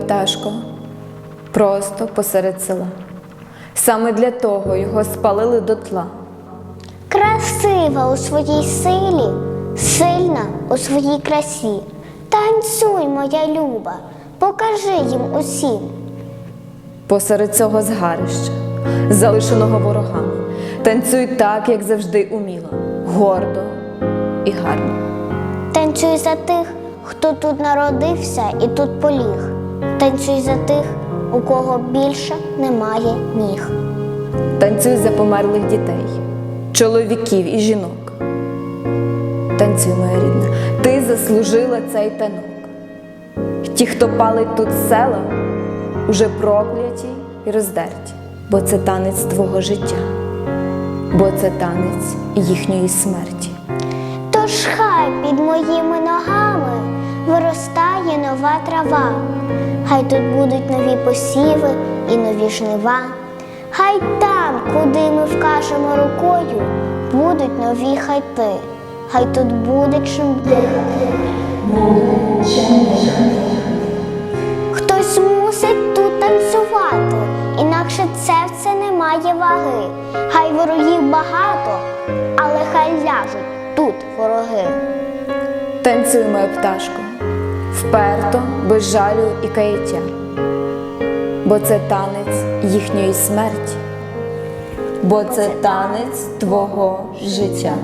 пташко, просто посеред села. Саме для того його спалили дотла. Красива у своїй силі, сильна у своїй красі. Танцюй, моя люба, покажи їм усім. Посеред цього згарища, залишеного ворогами, танцюй так, як завжди уміла, гордо і гарно. Танцюй за тих, хто тут народився і тут поліг. Танцюй за тих, у кого більше немає ніг. Танцюй за померлих дітей, чоловіків і жінок. Танцюй, моя рідна, ти заслужила цей танок. Ті, хто палить тут села, уже прокляті і роздерті, бо це танець твого життя, бо це танець їхньої смерті. Виростає нова трава, хай тут будуть нові посіви і нові жнива. Хай там, куди ми вкажемо рукою, будуть нові хати, хай тут буде чим дихати. Хтось мусить тут танцювати, інакше це все не має ваги. Хай ворогів багато, але хай ляжуть тут вороги. Танцюй, моя пташко, вперто, без жалю і каяття, бо це танець їхньої смерті, бо це танець твого життя.